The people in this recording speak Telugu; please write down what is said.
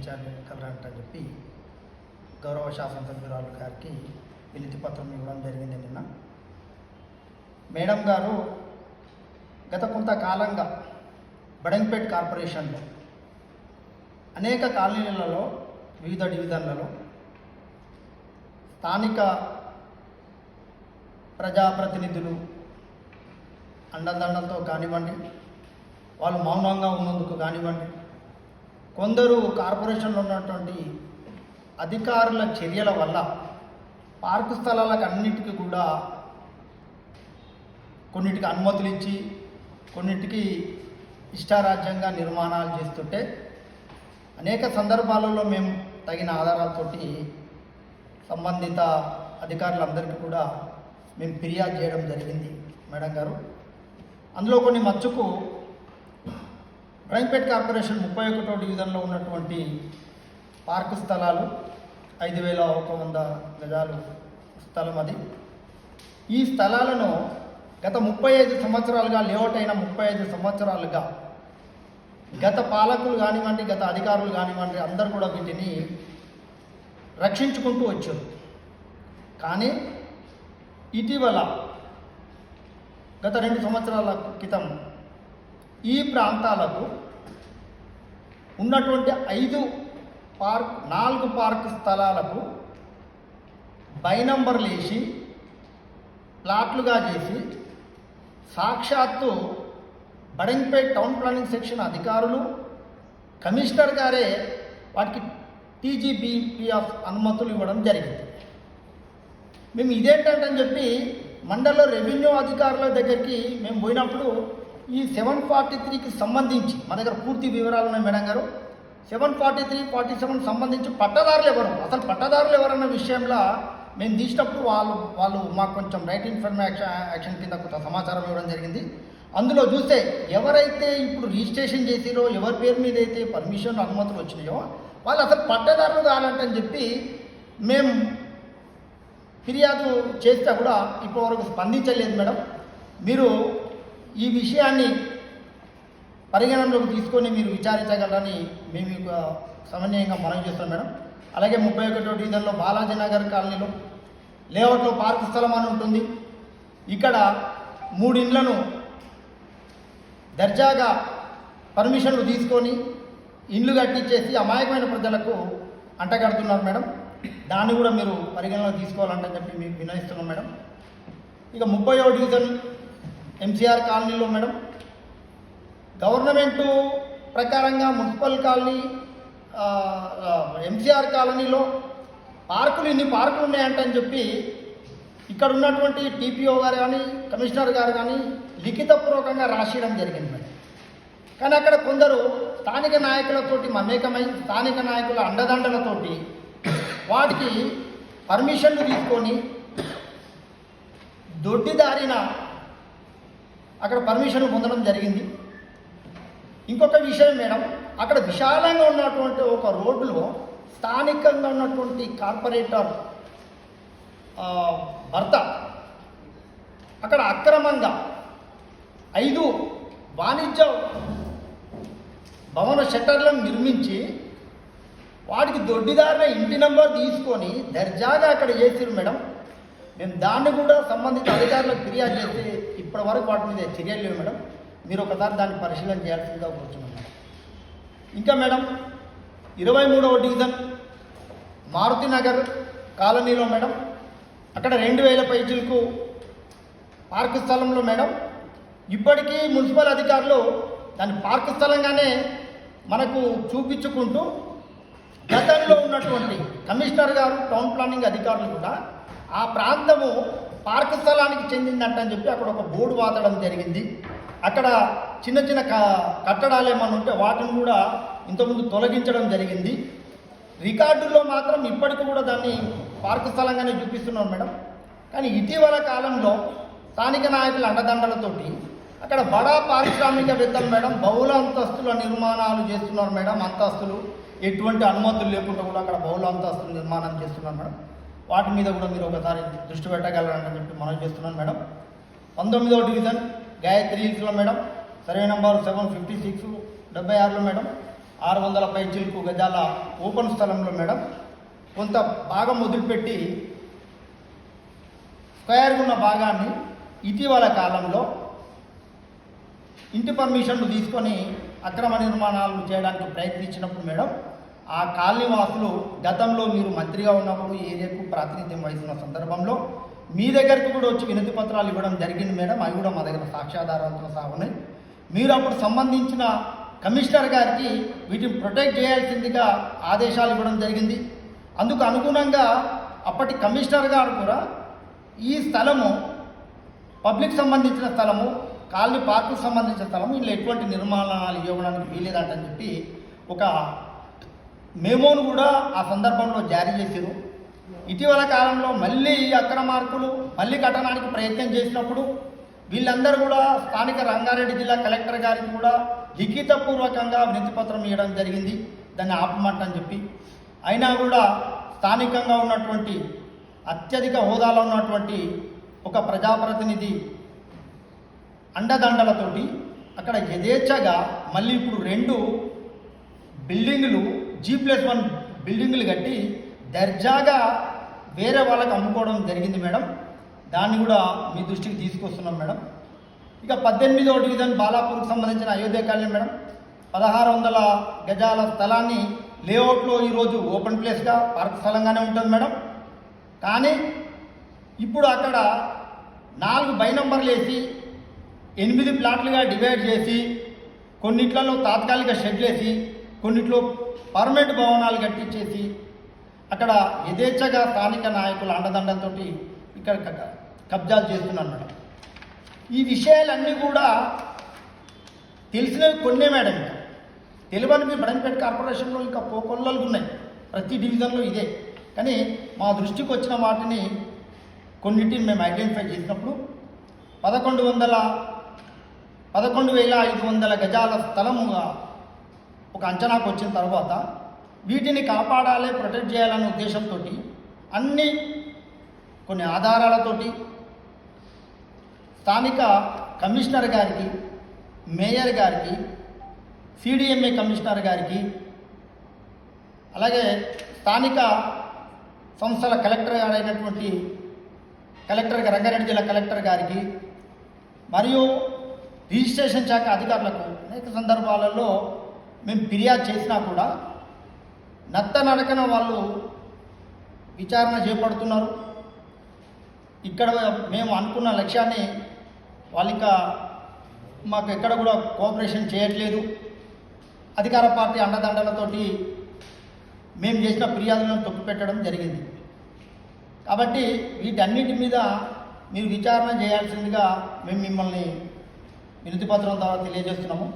ఇన్ఛార్జ్ అని చెప్పి గౌరవ శాసనసభ్యురాలు గారికి వినతి పత్రం ఇవ్వడం జరిగింది నిన్న. మేడం గారు గత కొంతకాలంగా బడంగ్పేట్ కార్పొరేషన్లో అనేక కాలనీలలో వివిధ డివిజన్లలో స్థానిక ప్రజాప్రతినిధులు అండదండలతో కానివ్వండి వాళ్ళు మౌనంగా ఉన్నందుకు కానివ్వండి కొందరు కార్పొరేషన్లో ఉన్నటువంటి అధికారుల చర్యల వల్ల పార్కు స్థలాలకు అన్నిటికీ కూడా కొన్నిటికి అనుమతులు ఇచ్చి కొన్నిటికి ఇష్టారాజ్యంగా నిర్మాణాలు చేస్తుంటే అనేక సందర్భాలలో మేము తగిన ఆధారాలతోటి సంబంధిత అధికారులందరికీ కూడా మేము ఫిర్యాదు చేయడం జరిగింది మేడం గారు. అందులో కొన్ని మచ్చుకు రైంపేట్ కార్పొరేషన్ ముప్పై ఒకటో డివిజన్లో ఉన్నటువంటి పార్కు స్థలాలు ఐదు వేల ఒక వంద గజాలు స్థలం అది. ఈ స్థలాలను గత ముప్పై ఐదు సంవత్సరాలుగా లేఅవుట్ అయిన ముప్పై ఐదు సంవత్సరాలుగా గత పాలకులు కానివ్వండి గత అధికారులు కానివ్వండి అందరూ కూడా వీటిని రక్షించుకుంటూ వచ్చారు. కానీ ఇటీవల గత రెండు సంవత్సరాల క్రితం ఈ ప్రాంతాలకు ఉన్నటువంటి ఐదు పార్క్ నాలుగు పార్క్ స్థలాలకు బై నంబర్లు వేసి ప్లాట్లుగా చేసి సాక్షాత్తు బడంగ్పేట్ టౌన్ ప్లానింగ్ సెక్షన్ అధికారులు కమిషనర్ గారే వాటికి టీజీబీపీఎఫ్ అనుమతులు ఇవ్వడం జరిగింది. మేము ఇదేంటంటే అని చెప్పి మండల రెవెన్యూ అధికారుల దగ్గరికి మేము పోయినప్పుడు ఈ సెవెన్ ఫార్టీ త్రీకి సంబంధించి మా దగ్గర పూర్తి వివరాలు ఉన్నాయి మేడం గారు. Seven forty three forty seven సంబంధించి పట్టదారులు ఎవరు? అసలు పట్టదారులు ఎవరన్న విషయంలో మేము తీసినప్పుడు వాళ్ళు వాళ్ళు మాకు కొంచెం రైట్ ఇన్ఫర్మేషన్ యాక్షన్ కింద కొంత సమాచారం ఇవ్వడం జరిగింది. అందులో చూస్తే ఎవరైతే ఇప్పుడు రిజిస్ట్రేషన్ చేసిరో ఎవరి పేరు మీద అయితే పర్మిషన్ అనుమతులు వచ్చినాయో వాళ్ళు అసలు పట్టదారులు కావాలంటని చెప్పి మేము ఫిర్యాదు చేస్తే కూడా ఇప్పటివరకు స్పందించలేదు మేడం. మీరు ఈ విషయాన్ని పరిగణనలోకి తీసుకొని మీరు విచారించగలరని మేము మీకు సమన్వయంగా మనం చేస్తాం మేడం. అలాగే ముప్పై ఒకటో డివిజన్లో బాలాజీ నగర్ కాలనీలో లేఅవుట్లో పార్క్ స్థలం అని ఉంటుంది. ఇక్కడ మూడు ఇండ్లను దర్జాగా పర్మిషన్లు తీసుకొని ఇండ్లు కట్టించేసి అమాయకమైన ప్రజలకు అంటగడుతున్నారు మేడం. దాన్ని కూడా మీరు పరిగణలో తీసుకోవాలంటని చెప్పి మీకు వినయిస్తున్నాం మేడం. ఇక ముప్పై డివిజన్ ఎంసీఆర్ కాలనీలో మేడం. గవర్నమెంటు ప్రకారంగా మున్సిపల్ కాలనీ ఎంసీఆర్ కాలనీలో పార్కులు ఇన్ని పార్కులు ఉన్నాయంటని చెప్పి ఇక్కడ ఉన్నటువంటి టీపీఓ గారు కానీ కమిషనర్ గారు కానీ లిఖితపూర్వకంగా రాసియడం జరిగింది మేడం. కానీ అక్కడ కొందరు స్థానిక నాయకులతోటి మమేకమై స్థానిక నాయకుల అండదండలతోటి వాటికి పర్మిషన్లు తీసుకొని దొడ్డిదారిన అక్కడ పర్మిషన్ పొందడం జరిగింది. ఇంకొక విషయం మేడం అక్కడ విశాలంగా ఉన్నటువంటి ఒక రోడ్డులో స్థానికంగా ఉన్నటువంటి కార్పొరేటర్ భర్త అక్కడ అక్రమంగా ఐదు వాణిజ్య భవన షట్టర్లను నిర్మించి వాడికి దొడ్డిదారిన ఇంటి నెంబర్ తీసుకొని దర్జాగా అక్కడ చేసిరు మేడం. మేము దాన్ని కూడా సంబంధిత అధికారులకు ఫిర్యాదు చేస్తే ఇప్పటి వరకు వాటి మీద చర్యలు లేవు మేడం. మీరు ఒకసారి దాన్ని పరిశీలన చేయాల్సిందిగా కూర్చున్నాం మేడం. ఇంకా మేడం ఇరవై మూడవ డివిజన్ మారుతి నగర్ కాలనీలో మేడం అక్కడ రెండు వేల పైచులకు పార్క్ స్థలంలో మేడం ఇప్పటికీ మున్సిపల్ అధికారులు దాని పార్క్ స్థలంగానే మనకు చూపించుకుంటూ గతంలో ఉన్నటువంటి కమిషనర్ గారు టౌన్ ప్లానింగ్ అధికారులు కూడా ఆ ప్రాంతము పార్క్ స్థలానికి చెందిందంట అని చెప్పి అక్కడ ఒక బోర్డు వాతడం జరిగింది. అక్కడ చిన్న చిన్న క కట్టడాలు ఏమన్నా ఉంటే వాటిని కూడా ఇంతకుముందు తొలగించడం జరిగింది. రికార్డుల్లో మాత్రం ఇప్పటికీ కూడా దాన్ని పార్క్ స్థలంగానే చూపిస్తున్నాం మేడం. కానీ ఇటీవల కాలంలో స్థానిక నాయకుల అండదండలతోటి అక్కడ బడా పారిశ్రామికవేత్తలు మేడం బహుళ అంతస్తుల నిర్మాణాలు చేస్తున్నారు మేడం అంతస్తులు. ఎటువంటి అనుమతులు లేకుండా కూడా అక్కడ బహుళ అంతస్తుల నిర్మాణం చేస్తున్నారు మేడం. వాటి మీద కూడా మీరు ఒకసారి దృష్టి పెట్టగలరని చెప్పి మనం చేస్తున్నాను మేడం. పంతొమ్మిదవ డివిజన్ గాయత్రి హిల్స్లో madam. Survey number seven fifty six డెబ్బై ఆరులో మేడం. ఆరు వందల పై చిలుకు గజాల ఓపెన్ స్థలంలో మేడం. కొంత భాగం వదిలిపెట్టి స్క్వేర్గా ఉన్న భాగాన్ని ఇటీవల కాలంలో ఇంటి పర్మిషన్లు తీసుకొని అక్రమ నిర్మాణాలు చేయడానికి ప్రయత్నించినప్పుడు మేడం ఆ కాలనీ వాసులు గతంలో మీరు మంత్రిగా ఉన్నప్పుడు ఏరియాకు ప్రాతినిధ్యం వహిస్తున్న సందర్భంలో మీ దగ్గరికి కూడా వచ్చి వినతి పత్రాలు ఇవ్వడం జరిగింది మేడం. అవి కూడా మా దగ్గర సాక్ష్యాధారాలతో సహా ఉన్నాయి. మీరు అప్పుడు సంబంధించిన కమిషనర్ గారికి వీటిని ప్రొటెక్ట్ చేయాల్సిందిగా ఆదేశాలు ఇవ్వడం జరిగింది. అందుకు అనుగుణంగా అప్పటి కమిషనర్ గారు కూడా ఈ స్థలము పబ్లిక్ సంబంధించిన స్థలము కాలనీ పార్కు సంబంధించిన స్థలము ఇందులో ఎటువంటి నిర్మాణాలు ఇవ్వడానికి వీలేదంటని చెప్పి ఒక మేమోను కూడా ఆ సందర్భంలో జారీ చేశారు. ఇటీవల కాలంలో మళ్ళీ ఈ అక్రమార్కులు మళ్ళీ కట్టడానికి ప్రయత్నం చేసినప్పుడు వీళ్ళందరూ కూడా స్థానిక రంగారెడ్డి జిల్లా కలెక్టర్ గారికి కూడా లిఖితపూర్వకంగా వినతిపత్రం ఇవ్వడం జరిగింది. దాన్ని ఆపమంటని చెప్పి అయినా కూడా స్థానికంగా ఉన్నటువంటి అత్యధిక హోదాలో ఉన్నటువంటి ఒక ప్రజాప్రతినిధి అండదండలతోటి అక్కడ యథేచ్ఛగా మళ్ళీ ఇప్పుడు రెండు బిల్డింగులు జీ ప్లస్ వన్ బిల్డింగులు కట్టి దర్జాగా వేరే వాళ్ళకి అమ్ముకోవడం జరిగింది మేడం. దాన్ని కూడా మీ దృష్టికి తీసుకొస్తున్నాం మేడం. ఇక పద్దెనిమిదవ డివిజన్ బాలాపూర్కి సంబంధించిన అయోధ్య కాలనీ మేడం. పదహారు వందల గజాల స్థలాన్ని లేఅవుట్లో ఈరోజు ఓపెన్ ప్లేస్గా పార్క్ స్థలంగానే ఉంటుంది మేడం. కానీ ఇప్పుడు అక్కడ నాలుగు బై నంబర్లు వేసి ఎనిమిది ప్లాట్లుగా డివైడ్ చేసి కొన్నిట్లలో తాత్కాలిక షెడ్లు వేసి కొన్నిట్లో పర్మనెంట్ భవనాలు కట్టించేసి అక్కడ యథేచ్ఛగా స్థానిక నాయకుల అండదండలతోటి ఇక్కడ కబ్జాలు చేస్తున్నారు ఈ విషయాలన్నీ కూడా తెలిసినవి కొన్నే మేడం. ఇంకా. తెలియని మీ బడంపేట కార్పొరేషన్లో ఇంకా పోకొల్లలు ఉన్నాయి. ప్రతి డివిజన్లో ఇదే. కానీ మా దృష్టికి వచ్చిన వాటిని కొన్నిటిని మేము ఐడెంటిఫై చేసినప్పుడు పదకొండు వందల పదకొండు వేల ఐదు వందల గజాల స్థలముగా ఒక అంచనాకు వచ్చిన తర్వాత వీటిని కాపాడాలి ప్రొటెక్ట్ చేయాలనే ఉద్దేశంతో అన్ని కొన్ని ఆధారాలతోటి స్థానిక కమిషనర్ గారికి మేయర్ గారికి సిడిఎంఏ కమిషనర్ గారికి అలాగే స్థానిక సంస్థల కలెక్టర్ గారైనటువంటి కలెక్టర్ రంగారెడ్డి జిల్లా కలెక్టర్ గారికి మరియు రిజిస్ట్రేషన్ శాఖ అధికారులకు అనేక సందర్భాలలో మేము ఫిర్యాదు చేసినా కూడా నత్త నడకన వాళ్ళు విచారణ చేపడుతున్నారు. ఇక్కడ మేము అనుకున్న లక్ష్యాన్ని వాళ్ళు ఇంకా మాకు ఎక్కడ కూడా కోఆపరేషన్ చేయట్లేదు. అధికార పార్టీ అండదండలతోటి మేము చేసిన ఫిర్యాదులను తొక్కిపెట్టడం జరిగింది. కాబట్టి వీటన్నిటి మీద మీరు విచారణ చేయాల్సిందిగా మేము మిమ్మల్ని వినతిపత్రం ద్వారా తెలియజేస్తున్నాము.